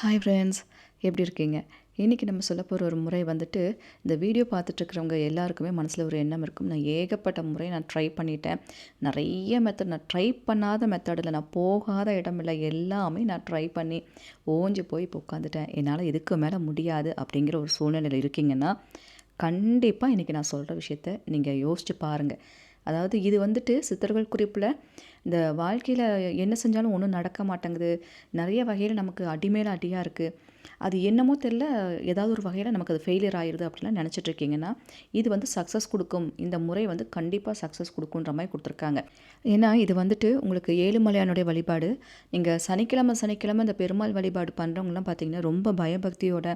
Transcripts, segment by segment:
Hi friends எப்படி இருக்கீங்க? இன்றைக்கி நம்ம சொல்ல போகிற ஒரு முறை வந்துட்டு இந்த வீடியோ பார்த்துட்ருக்கிறவங்க எல்லாருக்குமே மனசில் ஒரு எண்ணம் இருக்கும். நான் ஏகப்பட்ட முறை நான் ட்ரை பண்ணிட்டேன். நிறைய மெத்தட் நான் ட்ரை பண்ணாத மெத்தடில் நான் போகாத இடமில்ல எல்லாமே நான் ட்ரை பண்ணி ஓஞ்சி போய் இப்போ உட்காந்துட்டேன் என்னால் இதுக்கு மேலே முடியாது அப்படிங்கிற ஒரு சூழ்நிலையில் இருக்கீங்கன்னா கண்டிப்பாக இன்றைக்கி நான் சொல்கிற விஷயத்த நீங்கள் யோசித்து பாருங்கள் அதாவது இது வந்துட்டு சித்தர்கள் குறிப்பில் இந்த வாழ்க்கையில் என்ன செஞ்சாலும் ஒன்றும் நடக்க மாட்டேங்குது. நிறைய வகையில் நமக்கு அடிமேல் அடியாக இருக்குது அது என்னமோ தெரில ஏதாவது ஒரு வகையில் நமக்கு அது ஃபெயிலியர் ஆயிடுது அப்படிலாம் நினச்சிட்ருக்கீங்கன்னா இது வந்து சக்ஸஸ் கொடுக்கும். இந்த முறை வந்து கண்டிப்பாக சக்ஸஸ் கொடுக்குன்ற மாதிரி கொடுத்துருக்காங்க. ஏன்னா இது வந்துட்டு உங்களுக்கு ஏழுமலையானுடைய வழிபாடு நீங்கள் சனிக்கிழமை சனிக்கிழமை இந்த பெருமாள் வழிபாடு பண்ணுறவங்களாம் பார்த்தீங்கன்னா ரொம்ப பயபக்தியோட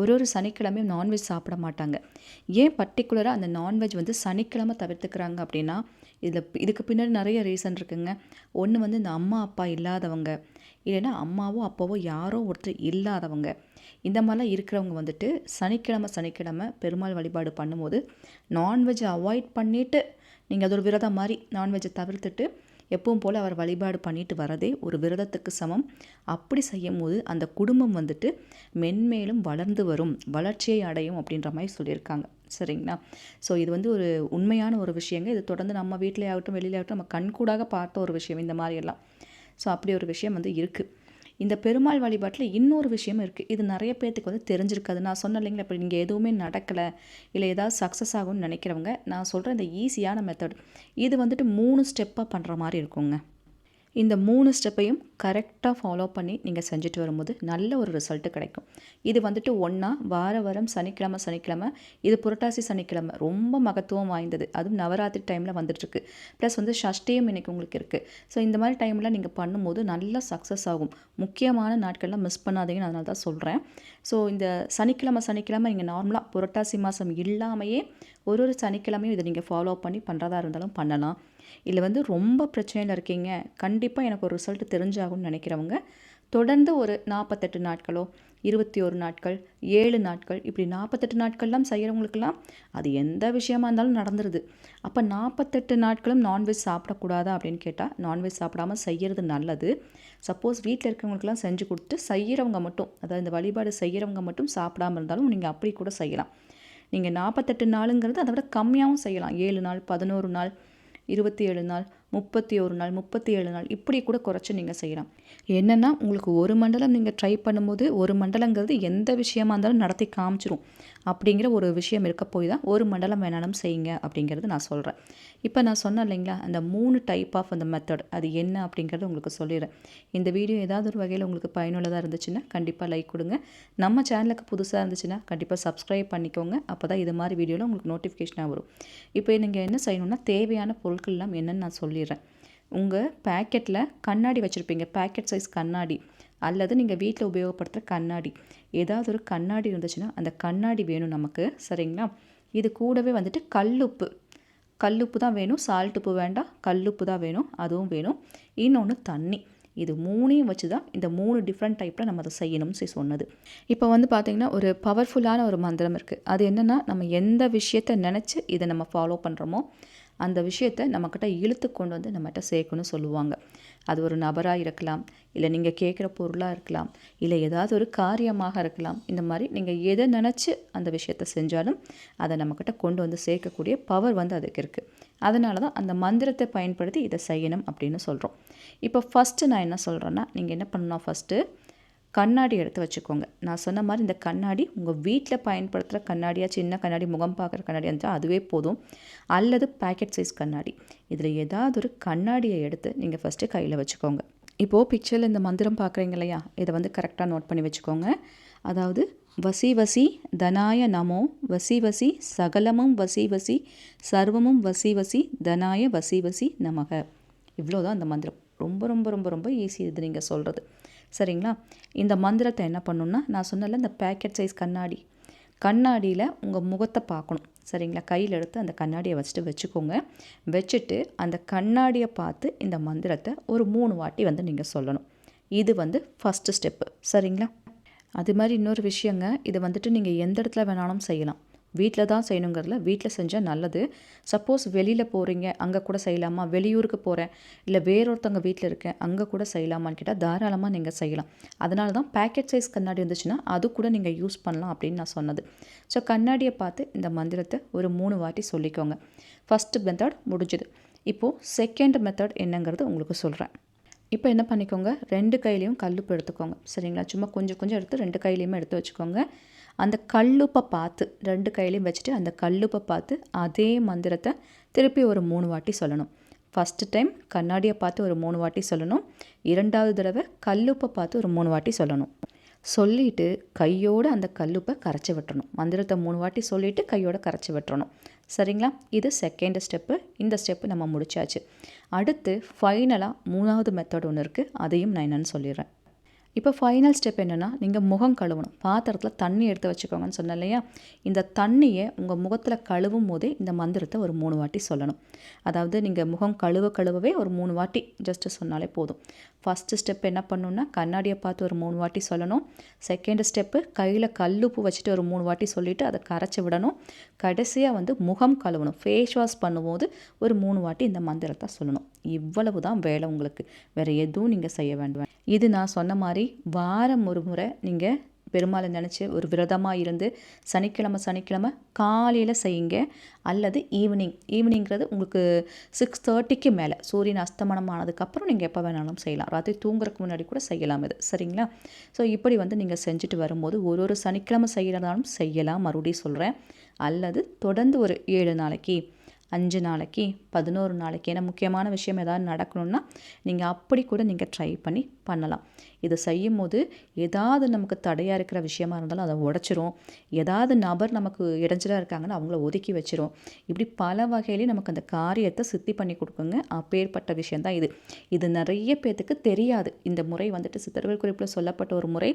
ஒரு ஒரு சனிக்கிழமையும் நான்வெஜ் சாப்பிட மாட்டாங்க. ஏன் பர்டிகுலராக அந்த நான்வெஜ் வந்து சனிக்கிழமை தவிர்த்துக்கிறாங்க அப்படின்னா இதில் இதுக்கு பின்னாடி நிறைய ரீசன் இருக்குங்க. ஒன்று வந்து இந்த அம்மா அப்பா இல்லாதவங்க. இல்லைன்னா அம்மாவோ அப்பாவோ யாரோ ஒருத்தர் இல்லாதவங்க. இந்த மாதிரிலாம் இருக்கிறவங்க வந்துட்டு சனிக்கிழமை சனிக்கிழமை பெருமாள் வழிபாடு பண்ணும்போது நான்வெஜ்ஜை அவாய்ட் பண்ணிவிட்டு நீங்கள் அது ஒரு விரதம் மாதிரி நான்வெஜ்ஜை தவிர்த்துட்டு எப்பவும் போல் அவர் வழிபாடு பண்ணிட்டு வரதே ஒரு விரதத்துக்கு சமம். அப்படி செய்யும் போது அந்த குடும்பம் வந்துட்டு மென்மேலும் வளர்ந்து வரும் வளர்ச்சியை அடையும் அப்படின்ற மாதிரி சொல்லியிருக்காங்க. சரிங்களா? ஸோ இது வந்து ஒரு உண்மையான ஒரு விஷயங்க. இது தொடர்ந்து நம்ம வீட்டிலே ஆகட்டும் வெளியிலாகட்டும் நம்ம கண்கூடாக பார்த்த ஒரு விஷயம் இந்த மாதிரியெல்லாம் ஸோ அப்படி ஒரு விஷயம் வந்து இருக்குது இந்த பெருமாள் வழிபாட்டில் இன்னொரு விஷயம் இருக்குது இது நிறைய பேர்த்துக்கு வந்து தெரிஞ்சிருக்காது. நான் சொன்ன இல்லைங்களா இப்போ நீங்கள் எதுவுமே நடக்கலை இல்லை ஏதாவது சக்ஸஸ் ஆகும்னு நினைக்கிறவங்க நான் சொல்கிற இந்த ஈஸியான மெத்தட் இது வந்துட்டு மூணு ஸ்டெப்பாக பண்ணுற மாதிரி இருக்குங்க. இந்த மூணு ஸ்டெப்பையும் கரெக்டாக ஃபாலோ பண்ணி நீங்கள் செஞ்சுட்டு வரும்போது நல்ல ஒரு ரிசல்ட்டு கிடைக்கும். இது வந்துட்டு ஒன்றா வார வாரம் சனிக்கிழமை சனிக்கிழமை. இது புரட்டாசி சனிக்கிழமை. ரொம்ப மகத்துவம் வாய்ந்தது. அதுவும் நவராத்திரி டைமில் வந்துட்டுருக்கு. ப்ளஸ் வந்து ஷஷ்டியும் இன்றைக்கி உங்களுக்கு இருக்குது ஸோ இந்த மாதிரி டைமில் நீங்கள் பண்ணும்போது நல்லா சக்ஸஸ் ஆகும். முக்கியமான நாட்கள்லாம் மிஸ் பண்ணாதீங்கன்னு அதனால தான் சொல்கிறேன் ஸோ இந்த சனிக்கிழமை சனிக்கிழமை நீங்கள் நார்மலாக புரட்டாசி மாதம் இல்லாமையே ஒரு ஒரு சனிக்கிழமையும் இதை நீங்கள் ஃபாலோ பண்ணி பண்ணுறதா இருந்தாலும் பண்ணலாம். இல்லை வந்து ரொம்ப பிரச்சனையில் இருக்கீங்க. கண்டிப்பாக எனக்கு ஒரு ரிசல்ட் தெரிஞ்சாகும்னு நினைக்கிறவங்க தொடர்ந்து ஒரு நாற்பத்தெட்டு நாட்களோ இருபத்தி ஒரு நாட்கள் ஏழு நாட்கள் இப்படி நாற்பத்தெட்டு நாட்கள்லாம் செய்கிறவங்களுக்கெல்லாம் அது எந்த விஷயமா இருந்தாலும் நடந்துருது. அப்போ நாற்பத்தெட்டு நாட்களும் நான்வெஜ் சாப்பிடக்கூடாதா அப்படின்னு கேட்டால் நான்வெஜ் சாப்பிடாமல் செய்கிறது நல்லது. சப்போஸ் வீட்டில் இருக்கிறவங்களுக்குலாம் செஞ்சு கொடுத்து செய்கிறவங்க மட்டும் அதாவது இந்த வழிபாடு செய்கிறவங்க மட்டும் சாப்பிடாமல் இருந்தாலும் நீங்கள் அப்படி கூட செய்யலாம். நீங்கள் நாற்பத்தெட்டு நாளுங்கிறது அதை விட கம்மியாகவும் செய்யலாம். ஏழு நாள் பதினோரு நாள் இருபத்தி ஏழு நாள். முப்பத்தி ஒரு நாள் முப்பத்தி ஏழு நாள் இப்படி கூட குறைச்சி நீங்கள் செய்யலாம். என்னென்னா உங்களுக்கு ஒரு மண்டலம் நீங்கள் ட்ரை பண்ணும்போது ஒரு மண்டலங்கிறது எந்த விஷயமா இருந்தாலும் நடத்தி காமிச்சிரும். அப்படிங்கிற ஒரு விஷயம் இருக்க போய் தான் ஒரு மண்டலம் வேணாலும் செய்யுங்க அப்படிங்கிறது நான் சொல்கிறேன் இப்போ நான் சொன்னேன் இல்லைங்களா அந்த மூணு டைப் ஆஃப் அந்த மெத்தட் அது என்ன அப்படிங்கிறது உங்களுக்கு சொல்லிடுறேன். இந்த வீடியோ ஏதாவது ஒரு வகையில் உங்களுக்கு பயனுள்ளதாக இருந்துச்சுன்னா கண்டிப்பாக லைக் கொடுங்க. நம்ம சேனலுக்கு புதுசாக இருந்துச்சுன்னா கண்டிப்பாக சப்ஸ்கிரைப் பண்ணிக்கோங்க. அப்போ தான் இது மாதிரி வீடியோவில் உங்களுக்கு நோட்டிஃபிகேஷனாக வரும். இப்போ நீங்கள் என்ன செய்யணும்னா தேவையான பொருட்கள்லாம் என்னென்னு நான் சொல்லிடுறேன். உங்கள் பேக்கெட்டில் கண்ணாடி வச்சுருப்பீங்க. பேக்கெட் சைஸ் கண்ணாடி. அல்லது நீங்கள் வீட்டில் உபயோகப்படுத்துகிற கண்ணாடி. ஏதாவது ஒரு கண்ணாடி இருந்துச்சுன்னா அந்த கண்ணாடி வேணும் நமக்கு. சரிங்களா? இது கூடவே வந்துட்டு கல்லுப்பு. கல்லுப்பு தான் வேணும். சால்ட் உப்பு வேண்டாம். கல்லுப்பு தான் வேணும். அதுவும் வேணும். இன்னொன்று தண்ணி. இது மூணையும் வச்சு தான் இந்த மூணு டிஃப்ரெண்ட் டைப்பில் நம்ம அதை செய்யணும்னு சொல்லி சொன்னது. இப்போ வந்து பார்த்திங்கன்னா ஒரு பவர்ஃபுல்லான ஒரு மந்திரம் இருக்குது அது என்னென்னா நம்ம எந்த விஷயத்தை நினச்சி இதை நம்ம ஃபாலோ பண்ணுறோமோ அந்த விஷயத்தை நம்மக்கிட்ட இழுத்து கொண்டு வந்து நம்மகிட்ட சேர்க்கணும்னு சொல்லுவாங்க. அது ஒரு நபராக இருக்கலாம் இல்லை நீங்கள் கேட்குற பொருளாக இருக்கலாம் இல்லை ஏதாவது ஒரு காரியமாக இருக்கலாம். இந்த மாதிரி நீங்கள் எதை நினச்சி அந்த விஷயத்த செஞ்சாலும் அதை நம்மக்கிட்ட கொண்டு வந்து சேர்க்கக்கூடிய பவர் வந்து அதுக்கு இருக்குது அதனால தான் அந்த மந்திரத்தை பயன்படுத்தி இதை செய்யணும் அப்படின்னு சொல்கிறோம் இப்போ ஃபஸ்ட்டு நான் என்ன சொல்கிறேன்னா நீங்கள் என்ன பண்ணணும் ஃபஸ்ட்டு கண்ணாடி எடுத்து வச்சுக்கோங்க. நான் சொன்ன மாதிரி இந்த கண்ணாடி உங்கள் வீட்டில் பயன்படுத்துகிற கண்ணாடியாக சின்ன கண்ணாடி முகம் பார்க்குற கண்ணாடி இருந்தால் அதுவே போதும். அல்லது பேக்கெட் சைஸ் கண்ணாடி. இதில் ஏதாவது ஒரு கண்ணாடியை எடுத்து நீங்கள் ஃபஸ்ட்டு கையில் வச்சுக்கோங்க. இப்போது பிக்சரில் இந்த மந்திரம் பார்க்குறீங்க இல்லையா? இதை வந்து கரெக்டாக நோட் பண்ணி வச்சுக்கோங்க. அதாவது வசி வசி தனாய நமோ வசி வசி சகலமும் வசி வசி சர்வமும் வசி வசி தனாய வசி வசி நமக. இவ்வளோதான் அந்த மந்திரம். ரொம்ப ரொம்ப ரொம்ப ரொம்ப ஈஸி இது நீங்கள் சொல்கிறது சரிங்களா? இந்த மந்திரத்தை என்ன பண்ணணும்னா நான் சொன்னல இந்த பேக்கெட் சைஸ் கண்ணாடி. கண்ணாடியில் உங்கள் முகத்தை பார்க்கணும். சரிங்களா? கையில் எடுத்து அந்த கண்ணாடியை வச்சுட்டு வச்சுக்கோங்க. வச்சுட்டு அந்த கண்ணாடியை பார்த்து இந்த மந்திரத்தை ஒரு மூணு வாட்டி வந்து நீங்கள் சொல்லணும். இது வந்து ஃபஸ்ட்டு ஸ்டெப்பு சரிங்களா? அது மாதிரி இன்னொரு விஷயங்க. இதை வந்துட்டு நீங்கள் எந்த இடத்துல வேணாலும் செய்யலாம். வீட்டில் தான் செய்யணுங்கிறதுல வீட்டில் செஞ்சால் நல்லது. சப்போஸ் வெளியில் போகிறீங்க அங்கே கூட செய்யலாமா? வெளியூருக்கு போகிறேன் இல்லை வேறொருத்தவங்க வீட்டில் இருக்கேன் அங்கே கூட செய்யலாமான்னு கேட்டால் தாராளமாக நீங்கள் செய்யலாம். அதனால தான் பேக்கெட் சைஸ் கண்ணாடி இருந்துச்சுன்னா அது கூட நீங்கள் யூஸ் பண்ணலாம் அப்படின்னு நான் சொன்னது. ஸோ கண்ணாடியை பார்த்து இந்த மந்திரத்தை ஒரு மூணு வாட்டி சொல்லிக்கோங்க. ஃபஸ்ட்டு மெத்தட் முடிஞ்சுது. இப்போது செகண்ட் மெத்தட் என்னங்கிறது உங்களுக்கு சொல்கிறேன் இப்போ என்ன பண்ணிக்கோங்க? ரெண்டு கையிலையும் கல்லுப்பு எடுத்துக்கோங்க. சரிங்களா? சும்மா கொஞ்சம் கொஞ்சம் எடுத்து ரெண்டு கையிலையுமே எடுத்து வச்சுக்கோங்க. அந்த கல்லுப்பை பார்த்து ரெண்டு கையிலையும் வச்சுட்டு அந்த கல்லுப்பை பார்த்து அதே மந்திரத்தை திருப்பி ஒரு மூணு வாட்டி சொல்லணும். ஃபஸ்ட்டு டைம் கண்ணாடியை பார்த்து ஒரு மூணு வாட்டி சொல்லணும். இரண்டாவது தடவை கல்லுப்பை பார்த்து ஒரு மூணு வாட்டி சொல்லணும். சொல்லிவிட்டு கையோடு அந்த கல்லுப்பை கரைச்சி விட்டுறணும் மந்திரத்தை மூணு வாட்டி சொல்லிவிட்டு கையோட கரைச்சி விட்டுறணும் சரிங்களா? இது செகண்ட் ஸ்டெப்பு இந்த ஸ்டெப்பு நம்ம முடிச்சாச்சு. அடுத்து ஃபைனலாக மூணாவது மெத்தட் ஒன்று இருக்குது அதையும் நான் என்னென்னு சொல்லிடுறேன். இப்போ ஃபைனல் ஸ்டெப் என்னென்னா நீங்கள் முகம் கழுவணும். பாத்திரத்தில் தண்ணி எடுத்து வச்சுக்கோங்கன்னு சொன்னேன் இல்லையா? இந்த தண்ணியை உங்கள் முகத்தில் கழுவும் போதே இந்த மந்திரத்தை ஒரு மூணு வாட்டி சொல்லணும். அதாவது நீங்கள் முகம் கழுவ கழுவவே ஒரு மூணு வாட்டி ஜஸ்ட்டு சொன்னாலே போதும். ஃபஸ்ட்டு ஸ்டெப் என்ன பண்ணணுன்னா கண்ணாடியை பார்த்து ஒரு மூணு வாட்டி சொல்லணும். செகண்ட் ஸ்டெப்பு கையில் கல்லுப்பு வச்சுட்டு ஒரு மூணு வாட்டி சொல்லிவிட்டு அதை கரைச்சி விடணும். கடைசியாக வந்து முகம் கழுவணும். ஃபேஸ் வாஷ் பண்ணும்போது ஒரு மூணு வாட்டி இந்த மந்திரத்தை சொல்லணும். இவ்வளவு தான் வேலை உங்களுக்கு. வேறு எதுவும் நீங்கள் செய்ய வேண்டாம். இது நான் சொன்ன மாதிரி வாரம் ஒரு முறை நீங்கள் பெருமாளை நினச்சி ஒரு விரதமாக இருந்து சனிக்கிழமை சனிக்கிழமை காலையில் செய்யுங்க. அல்லது ஈவினிங் ஈவினிங்கிறது உங்களுக்கு சிக்ஸ் தேர்ட்டிக்கு மேலே. சூரியன் அஸ்தமனம் ஆனதுக்கப்புறம் நீங்கள் எப்போ வேணாலும் செய்யலாம். ராத்திரி தூங்குறதுக்கு முன்னாடி கூட செய்யலாம் இது. சரிங்களா? ஸோ இப்படி வந்து நீங்கள் செஞ்சுட்டு வரும்போது ஒரு ஒரு சனிக்கிழமை செய்கிறதாலும் செய்யலாம். மறுபடியும் சொல்கிறேன் அல்லது தொடர்ந்து ஒரு ஏழு நாளைக்கு அஞ்சு நாளைக்கு பதினோரு நாளைக்கு ஏன்னா முக்கியமான விஷயம் ஏதாவது நடக்கணும்னா நீங்கள் அப்படி கூட நீங்கள் ட்ரை பண்ணி பண்ணலாம். இதை செய்யும் போது ஏதாவது நமக்கு தடையாக இருக்கிற விஷயமா இருந்தாலும் அதை உடச்சிரும். ஏதாவது நபர் நமக்கு இடைஞ்சலாக இருக்காங்கன்னு அவங்கள ஒதுக்கி வச்சிரும். இப்படி பல வகையிலையும் நமக்கு அந்த காரியத்தை சித்தி பண்ணி கொடுக்குங்க. அப்பேற்பட்ட விஷயந்தான் இது. இது நிறைய பேர்த்துக்கு தெரியாது. இந்த முறை வந்துட்டு சித்தர்கள் குறிப்பில் சொல்லப்பட்ட ஒரு முறை.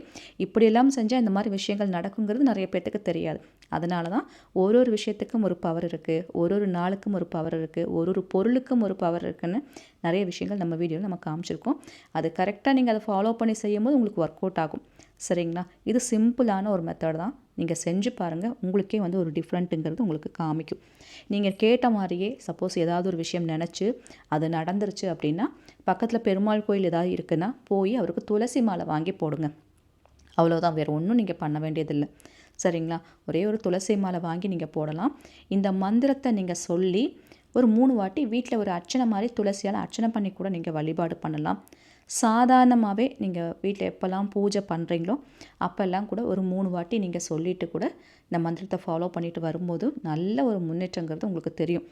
இப்படியெல்லாம் செஞ்சால் இந்த மாதிரி விஷயங்கள் நடக்குங்கிறது நிறைய பேர்த்துக்கு தெரியாது. அதனால தான் ஒரு ஒரு விஷயத்துக்கும் ஒரு பவர் இருக்குது ஒரு ஒரு நாளுக்கும் ஒரு பவர் இருக்குது ஒரு ஒரு பொருளுக்கும் ஒரு பவர் இருக்குதுன்னு நிறைய விஷயங்கள் நம்ம வீடியோவில் நம்ம காமிச்சிருக்கோம். அது கரெக்டாக நீங்கள் அதை ஃபாலோ பண்ணி செய்யும் போது உங்களுக்கு ஒர்க் அவுட் ஆகும். சரிங்களா? இது சிம்பிளான ஒரு மெத்தட் தான். நீங்கள் செஞ்சு பாருங்கள் உங்களுக்கே வந்து ஒரு டிஃப்ரெண்ட்டுங்கிறது உங்களுக்கு காமிக்கும். நீங்கள் கேட்ட மாதிரியே சப்போஸ் ஏதாவது ஒரு விஷயம் நினச்சி அது நடந்துருச்சு அப்படின்னா பக்கத்தில் பெருமாள் கோயில் ஏதாவது இருக்குன்னா போய் அவருக்கு துளசி மாலை வாங்கி போடுங்க. அவ்வளோதான் வேறு ஒன்றும் நீங்கள் பண்ண வேண்டியதில்லை. சரிங்களா? ஒரே ஒரு துளசி மாலை வாங்கி நீங்கள் போடலாம். இந்த மந்திரத்தை நீங்கள் சொல்லி ஒரு மூணு வாட்டி வீட்டில் ஒரு அர்ச்சனை மாதிரி துளசியால் அர்ச்சனை பண்ணி கூட நீங்கள் வழிபாடு பண்ணலாம். சாதாரணமாகவே நீங்கள் வீட்டில் எப்போல்லாம் பூஜை பண்ணுறீங்களோ அப்போல்லாம் கூட ஒரு மூணு வாட்டி நீங்கள் சொல்லிவிட்டு கூட இந்த மந்திரத்தை ஃபாலோ பண்ணிட்டு வரும்போது நல்ல ஒரு முன்னேற்றங்கிறது உங்களுக்கு தெரியும்.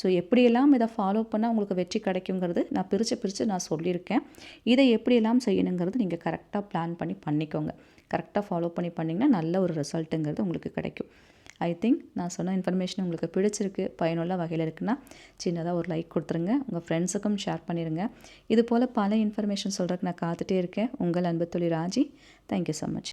ஸோ எப்படியெல்லாம் இதை ஃபாலோ பண்ணால் உங்களுக்கு வெற்றி கிடைக்குங்கிறது நான் பிரித்து பிரித்து நான் சொல்லியிருக்கேன். இதை எப்படியெல்லாம் செய்யணுங்கிறது நீங்கள் கரெக்டாக பிளான் பண்ணி பண்ணிக்கோங்க. கரெக்டாக ஃபாலோ பண்ணி பண்ணிங்கன்னா நல்ல ஒரு ரிசல்ட்டுங்கிறது உங்களுக்கு கிடைக்கும். ஐ திங்க் நான் சொன்ன இன்ஃபர்மேஷன் உங்களுக்கு பிடிச்சிருக்கு பயனுள்ள வகையில் இருக்குன்னா சின்னதாக ஒரு லைக் கொடுத்துருங்க. உங்கள் ஃப்ரெண்ட்ஸுக்கும் ஷேர் பண்ணிடுங்க இது போல் பல இன்ஃபர்மேஷன் சொல்கிறதுக்கு நான் காத்துட்டே இருக்கேன். உங்கள் அன்பு தொழில் ராஜி. Thank you so much